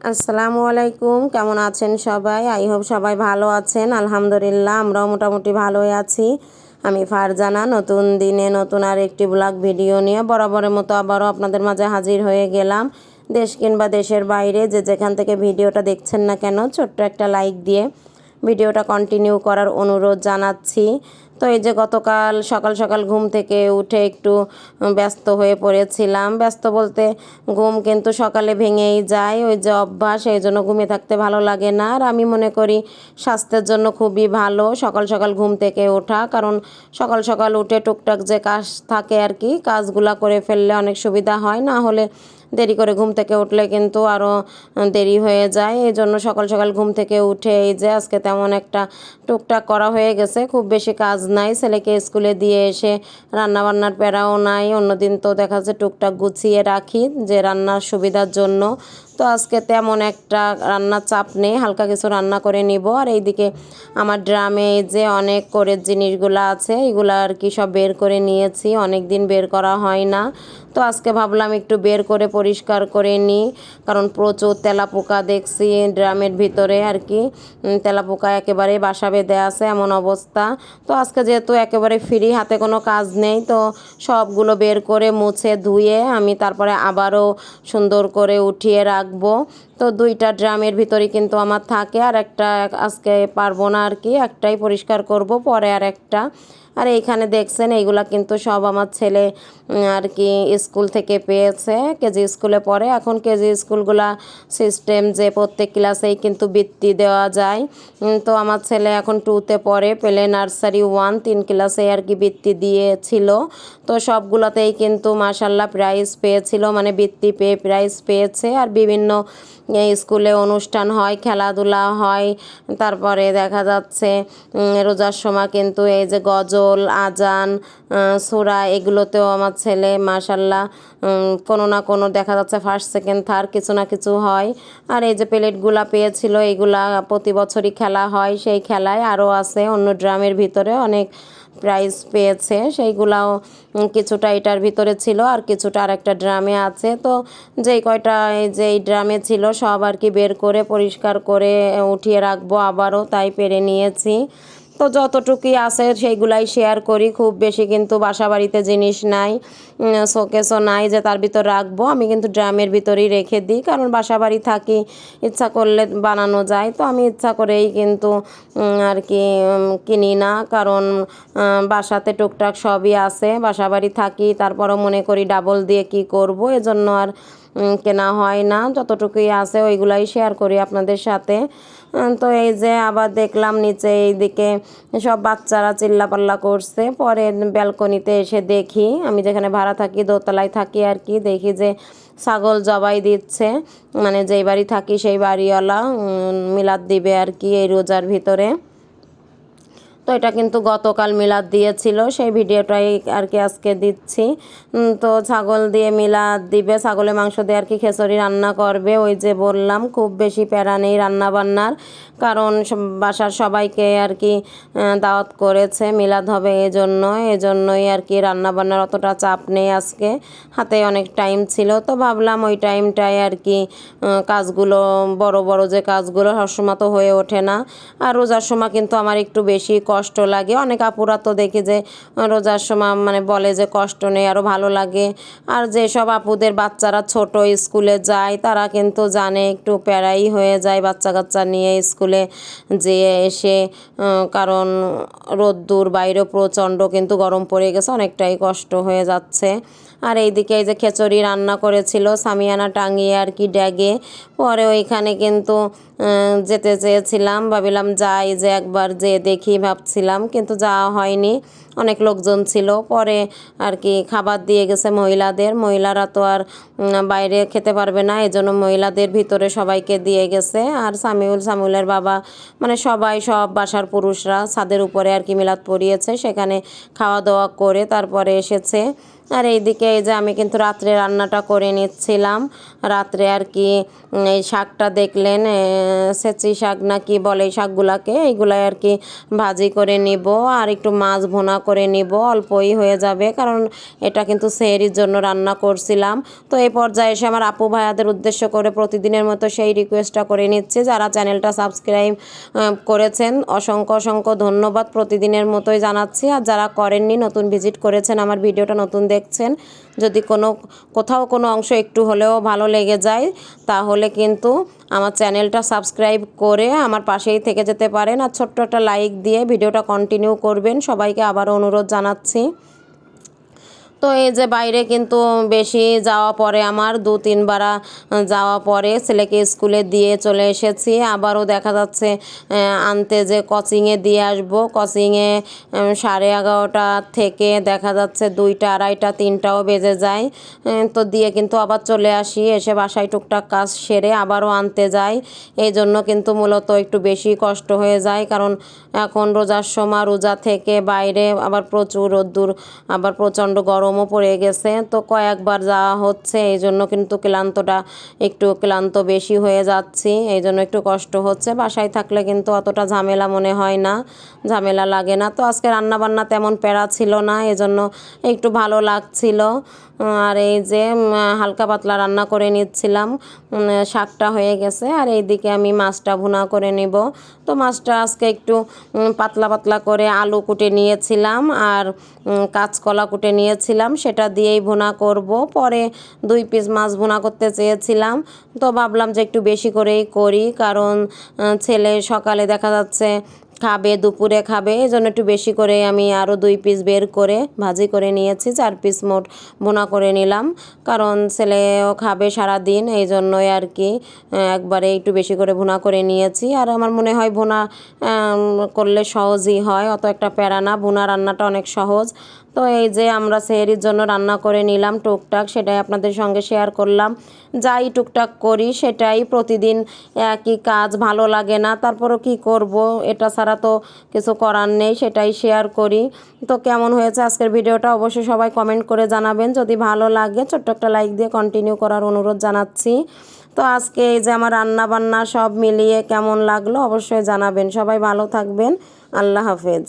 আসসালামু আলাইকুম, কেমন আছেন সবাই? আই হোপ সবাই ভালো আছেন। আলহামদুলিল্লাহ, আমরাও মোটামুটি ভালোই আছি। আমি ফারজানা, নতুন দিনে নতুন আর একটি ব্লগ ভিডিও নিয়ে বরাবরের মতো আবারও আপনাদের মাঝে হাজির হয়ে গেলাম। দেশ কিংবা দেশের বাইরে যে যেখান থেকে ভিডিওটা দেখছেন না কেন, ছোট্ট একটা লাইক দিয়ে ভিডিওটা কন্টিনিউ করার অনুরোধ জানাচ্ছি। তো এই যে গতকাল সকাল সকাল ঘুম থেকে উঠে একটু ব্যস্ত হয়ে পড়েছিলাম। ব্যস্ত বলতে ঘুম কিন্তু সকালে ভেঙেই যায়, ওই যে অভ্যাস, এই জন্য ঘুমিয়ে থাকতে ভালো লাগে না। আর আমি মনে করি স্বাস্থ্যের জন্য খুবই ভালো সকাল সকাল ঘুম থেকে ওঠা, কারণ সকাল সকাল উঠে টুকটাক যে কাজ থাকে আর কি, কাজগুলা করে ফেললে অনেক সুবিধা হয়। না হলে দেরি করে ঘুম থেকে উঠলে কিন্তু আরও দেরি হয়ে যায়। এই জন্য সকাল সকাল ঘুম থেকে উঠে এই যে আজকে তেমন একটা টুকটাক করা হয়ে গেছে। খুব বেশি কাজ নাই। ছেলেকে স্কুলে দিয়ে এসে রান্নাবান্নার প্যারাও নাই। অন্যদিন তো দেখা যাচ্ছে টুকটাক গুছিয়ে রাখি যে রান্নার সুবিধার জন্য। তো আজকে তেমন একটা রান্নার চাপ নেই, হালকা কিছু রান্না করে নিব। আর এইদিকে আমার ড্রামে যে অনেক করে জিনিসগুলো আছে, এগুলো আর কি সব বের করে নিয়েছি। অনেক দিন বের করা হয় না। তো আজকে ভাবলাম একটু বের করে পরিষ্কার করে নিই, কারণ প্রচুর তেলাপোকা দেখছি ড্রামের ভিতরে আর কি। তেলাপোকা একেবারে বাসা বেঁধে আছে এমন অবস্থা। তো আজকে যেহেতু একেবারে ফ্রি হাতে কোনো কাজ নেই, তো সবগুলো বের করে মুছে ধুয়ে আমি তারপরে আবারও সুন্দর করে উঠিয়ে রাখব তো দুইটা ড্রামের ভিতরে কিন্তু আমার থাকে। আর একটা আজকে পারব না আর কি। একটাই পরিষ্কার করব, পরে আর একটা। আর এইখানে দেখছেন, এইগুলা কিন্তু সব আমার ছেলে আর কি স্কুল থেকে পেয়েছে, কেজি স্কুলে পড়ে। এখন কেজি স্কুলগুলা সিস্টেম যে প্রত্যেক ক্লাসেই কিন্তু বৃত্তি দেওয়া যায়। তো আমার ছেলে এখন টুতে পড়ে, পেলে নার্সারি ওয়ান তিন ক্লাসে আর কি বৃত্তি দিয়েছিল। তো সবগুলোতেই কিন্তু মাসাল্লাহ প্রাইজ পেয়েছিল মানে বৃত্তি পেয়ে প্রাইজ পেয়েছে। আর বিভিন্ন স্কুলে অনুষ্ঠান হয়, খেলাধুলা হয়, তারপরে দেখা যাচ্ছে রোজার সময় কিন্তু এই যে গজল আজান সুরা এগুলোতেও আমার ছেলে মাসাল্লাহ কোনো না কোনো দেখা যাচ্ছে ফার্স্ট সেকেন্ড থার্ড কিছু না কিছু হয়। আর এই যে প্লেটগুলা পেয়েছিল, এগুলা প্রতি বছরই খেলা হয়। সেই খেলায় আরও আছে, অন্য ড্রামের ভিতরে অনেক প্রাইজ পেয়েছে। সেইগুলাও কিছুটা এটার ভিতরে ছিল, আর কিছুটা আর একটা ড্রামে আছে। তো যেই কয়টা যেই ড্রামে ছিল, সব আর কি বের করে, পরিষ্কার করে উঠিয়ে রাখব আবারও, তাই পেরে নিয়েছি। তো যতটুকুই আছে সেইগুলাই শেয়ার করি। খুব বেশি কিন্তু বাসা বাড়িতে জিনিস নাই শোকেসও নাই যে তার ভিতর রাখব। আমি কিন্তু ড্রামের ভিতরেই রেখে দিই, কারণ বাসা বাড়ি থাকি, ইচ্ছা করলে বানানো যায়। তো আমি ইচ্ছা করেই কিন্তু আর কি কিনি না। কারণ বাসাতে টুকটাক সবই আছে বাসা বাড়ি থাকি, তারপরও মনে করি ডাবল দিয়ে কি করব? এজন্য আর কেনা হয় না। যতটুকুই আছে ওইগুলাই শেয়ার করি আপনাদের সাথে। তো এই যে আবার দেখলাম নিচে এইদিকে সব বাচ্চারা চিল্লাপাল্লা করছে। পরে ব্যালকনিতে এসে দেখি, আমি যেখানে ভাড়া থাকি দোতলায় থাকি আর কি, দেখি যে ছাগল জবাই দিচ্ছে। মানে যেই বাড়ি থাকি সেই বাড়িওয়ালা মিলাদ দিবে আর কি এই রোজার ভিতরে। তো এটা কিন্তু গতকাল মিলাদ দিয়েছিল, সেই ভিডিওটাই আর কি আজকে দিচ্ছি। তো ছাগল দিয়ে মিলাদ দিবে ছাগলের মাংস দিয়ে আর কি খেসরি রান্না করবে, ওই যে বললাম, খুব বেশি প্যারা নেই রান্নাবান্নার, কারণ বাসার সবাইকে আর কি দাওয়াত করেছে, মিলাদ হবে এজন্য, এজন্যই আর কি রান্নাবান্নার অতটা চাপ নেই আজকে, হাতে অনেক টাইম ছিল, তো ভাবলাম ওই টাইমটায় আর কি কাজগুলো, বড় বড় যে কাজগুলো সবসময় তো হয়ে ওঠে না, আর রোজার সময় কিন্তু আমার একটু বেশি কষ্ট লাগে। অনেক আপুরা তো দেখি যে, রোজার সময় মানে বলে যে কষ্ট নেই আরও ভালো লাগে। আর যেসব আপুদের বাচ্চারা ছোট স্কুলে যায়, তারা কিন্তু জানে একটু প্যারাই হয়ে যায় বাচ্চা কাচ্চা নিয়ে স্কুলে যেয়ে এসে কারণ রোদ্দুর, বাইরে প্রচণ্ড কিন্তু গরম পড়ে গেছে, অনেকটাই কষ্ট হয়ে যাচ্ছে। আর এইদিকে এই যে খিচুড়ি রান্না করেছিল, সামিয়ানা টাঙিয়ে আর কি ড্যাগে। পরে ওইখানে কিন্তু যেতে চেয়েছিলাম। ভাবিলাম যাই যে একবার যে দেখি ভাবছিলাম কিন্তু যাওয়া হয়নি। অনেক লোকজন ছিল। পরে আর কি খাবার দিয়ে গেছে মহিলাদের। মহিলারা তো আর বাইরে খেতে পারবে না, এজন্য মহিলাদের ভিতরে সবাইকে দিয়ে গেছে। আর সামিউল, সামিউলের বাবা মানে সবাই সব বাসার পুরুষরা ছাদের উপরে আর কি মিলাদ পড়িয়েছে। সেখানে খাওয়া দাওয়া করে তারপরে এসেছে। আর এইদিকে এই যে আমি কিন্তু রাত্রে রান্নাটা করে নিচ্ছিলাম। রাত্রে আর কি এই শাকটা দেখলেন সেচি শাক না কি বলে এই শাকগুলাকে, এইগুলাই আর কি ভাজি করে নিব। আর একটু মাছ ভুনা করে নিব, অল্পই হয়ে যাবে। কারণ এটা কিন্তু সেহরির জন্য রান্না করছিলাম। তো এই পর্যায়ে এসে আমার আপু ভাইয়াদের উদ্দেশ্য করে প্রতিদিনের মতো সেই রিকোয়েস্টটা করে নিচ্ছে। যারা চ্যানেলটা সাবস্ক্রাইব করেছেন, অসংখ্য অসংখ্য ধন্যবাদ প্রতিদিনের মতোই জানাচ্ছি। আর যারা করেননি, নতুন ভিজিট করেছেন, আমার ভিডিওটা নতুন দেখছেন যদি কোনো, কোথাও কোনো অংশ একটু হলেও ভালো লেগে যায়, তাহলে কিন্তু আমার চ্যানেলটা সাবস্ক্রাইব করে আমার পাশেই থেকে যেতে পারেন। আর ছোট্ট একটা লাইক দিয়ে ভিডিওটা কন্টিনিউ করবেন। সবাইকে আবারও অনুরোধ জানাচ্ছি। তো এই যে বাইরে কিন্তু বেশি যাওয়া পরে আমার, দু তিনবার যাওয়া পরে ছেলেকে স্কুলে দিয়ে চলে এসেছি। আবারও দেখা যাচ্ছে আনতে যে কোচিংয়ে দিয়ে আসব। কোচিংয়ে সাড়ে এগারোটা থেকে দেখা যাচ্ছে দুইটা, আড়াইটা, তিনটাও বেজে যায়। তো দিয়ে কিন্তু আবার চলে আসি। এসে বাসায় টুকটাক কাজ সেরে আবারও আনতে যাই। এই জন্য কিন্তু মূলত একটু বেশি কষ্ট হয়ে যায়। কারণ এখন রোজার সময়, রোজা থেকে বাইরে আবার প্রচুর রোদ্দুর, আবার প্রচণ্ড গরমও পড়ে গেছে। তো কয়েকবার যাওয়া হচ্ছে, এই জন্য কিন্তু ক্লান্তটা একটু ক্লান্ত বেশি হয়ে যাচ্ছি, এই জন্য একটু কষ্ট হচ্ছে। বাসায় থাকলে কিন্তু অতটা ঝামেলা মনে হয় না, ঝামেলা লাগে না। তো আজকে রান্নাবান্না তেমন প্যারা ছিল না এজন্য একটু ভালো লাগছিল। আর এই যে হালকা পাতলা রান্না করে নিচ্ছিলাম শাকটা হয়ে গেছে। আর এইদিকে আমি মাছটা ভুনা করে নিব। তো মাছটা আজকে একটু পাতলা পাতলা করে আলু কুটে নিয়েছিলাম, আর কাঁচকলা কুটে নিয়েছিলাম। সেটা দিয়েই ভুনা করব। পরে দুই পিস মাছ ভুনা করতে চেয়েছিলাম। তো ভাবলাম যে একটু বেশি করেই করি, কারণ ছেলে সকালে দেখা যাচ্ছে খাবে, দুপুরে খাবে এই জন্য একটু বেশি করে আমি আরও দুই পিস বের করে ভাজি করে নিয়েছি, চার পিস মোট বোনা করে নিলাম। কারণ ছেলেও খাবে সারা দিন এই জন্যই আর কি একবারে একটু বেশি করে ভুনা করে নিয়েছি। আর আমার মনে হয় ভুনা করলে সহজই হয়, অত একটা প্যারা না, ভুনা রান্নাটা অনেক সহজ। তো এই যে আমরা সেহরির জন্য রান্না করে নিলাম টুকটাক, সেটাই আপনাদের সঙ্গে শেয়ার করলাম। যাই টুকটাক করি, সেটাই প্রতিদিন একই কাজ, ভালো লাগে না। তারপরও কি করব? এটা ছাড়া তো কিছু করার নেই, সেটাই শেয়ার করি। তো কেমন হয়েছে আজকের ভিডিওটা? অবশ্যই সবাই কমেন্ট করে জানাবেন। যদি ভালো লাগে, ছোট্ট একটা লাইক দিয়ে কন্টিনিউ করার অনুরোধ জানাচ্ছি। তো আজকে এই যে আমার রান্না বান্না সব মিলিয়ে কেমন লাগল, অবশ্যই জানাবেন। সবাই ভালো থাকবেন। আল্লাহ হাফেজ।